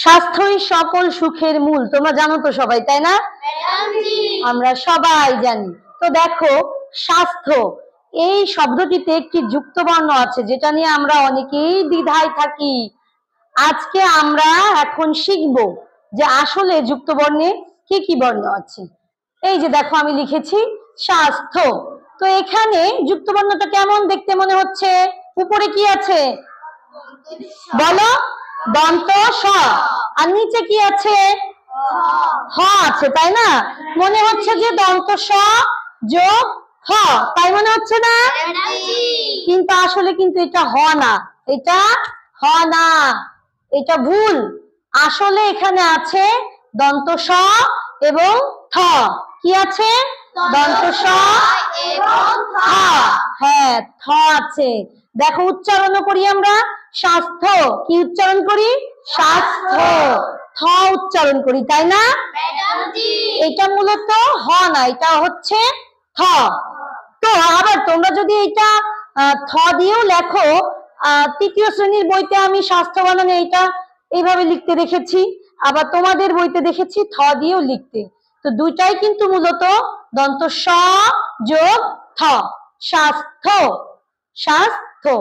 স্বাস্থ্যই সকল সুখের মূল। তোমরা জানো তো সবাই তাই না? আমরা সবাই জানি। তো দেখো স্বাস্থ্য এই শব্দটিতে একটি যুক্ত বর্ণ আছে যেটা নিয়ে আমরা অনেকেই দ্বিধায় থাকি। আজকে আমরা এখন শিখব যে আসলে যুক্ত বর্ণে কি কি বর্ণ আছে। এই যে দেখো আমি লিখেছি স্বাস্থ্য। তো এখানে যুক্ত বর্ণটা কেমন দেখতে মনে হচ্ছে? উপরে কি আছে? বলো। দন্ত স। আর নিচে কি আছে? হ আছে, তাই না? মনে হচ্ছে যে দন্ত স যোগ হ, তাই মনে হচ্ছে না? কিন্তু আসলে কিন্তু এটা হ না। এটা হ না। এটা ভুল। আসলে এখানে আছে দন্ত স এবং থ। কি আছে? দন্ত স হ্যাঁ থ আছে। দেখো উচ্চারণও করি আমরা। স্বাস্থ্য। কি উচ্চারণ করি? স্বাস্থ্য। থ উচ্চারণ করি তাই না? এটা মূলত হ না এটা হচ্ছে থ। তো আবার তোমরা যদি এটা থ দিয়েও লেখো আহ, তৃতীয় শ্রেণির বইতে আমি স্বাস্থ্য বানানে এটা এইভাবে লিখতে দেখেছি। আবার তোমাদের বইতে দেখেছি থ দিয়েও লিখতে। তো দুইটাই কিন্তু মূলত দন্ত স যোগ থ। স্বাস্থ্য। স্বাস্থ্য।